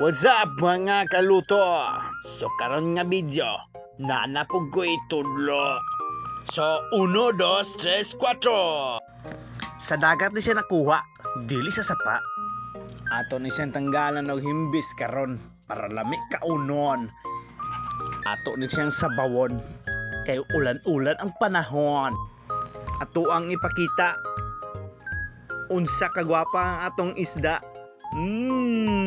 What's up mga kaluto? So karon nga video, nanapog ko itudlo. So 1, 2, 3, 4. Sa dagat ni siya nakuha, dili sa sapa. Ato ni siyang tanggalan og himbis karon para lami kaunon. Ato ni siyang sabawon kay ulan-ulan ang panahon. Ato ang ipakita unsa kagwapa ang atong isda. Mmm,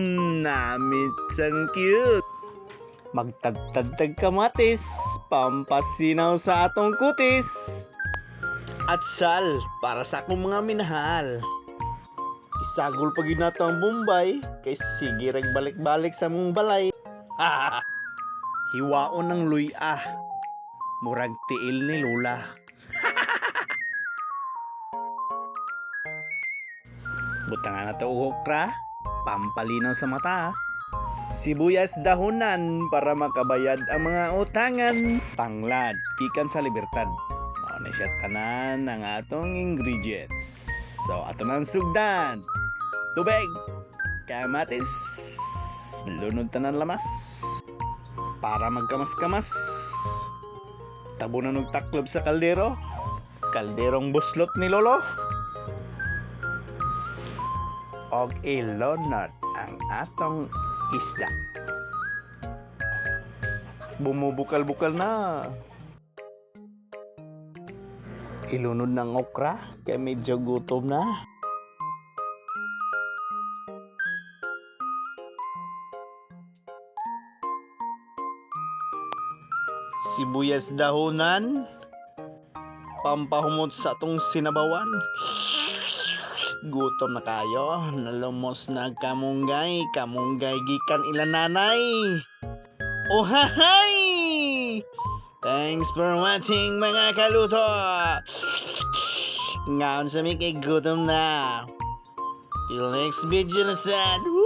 namit sang cute. Magtagtagtag kamatis, pampasinaw sa atong kutis. At sal, para sa akong mga minahal. Isagol pa gid nato ang Bombay, kay sige balik-balik sa mong balay. Hiwaon ng luya. Murag tiil ni Lola. Butangan na to ukra, pampalinaw sa mata. Sibuyas dahonan para makabayad ang mga utangan. Tanglad, ikan sa libertad. Mao na siya tanan ang atong ingredients. So, ato nang sugdan. Tubig, kamatis, lunod tanan lamas. Para magkamas-kamas. Tabunan og taklob sa kaldero. Kalderong buslot ni Lolo og ilonot ang atong isda. Bumubukal-bukal na. Ilunod ng okra kaya medyo gutom na. Sibuyas dahonan. Pampahumot sa atong sinabawan. Gutom na kayo. Nalumos na kamunggay. Kamunggay gikan ilan nanay. Oh hahay! Thanks for watching mga kaluto. Ngaon sa kay gutom na. Till next video na sad. Woo!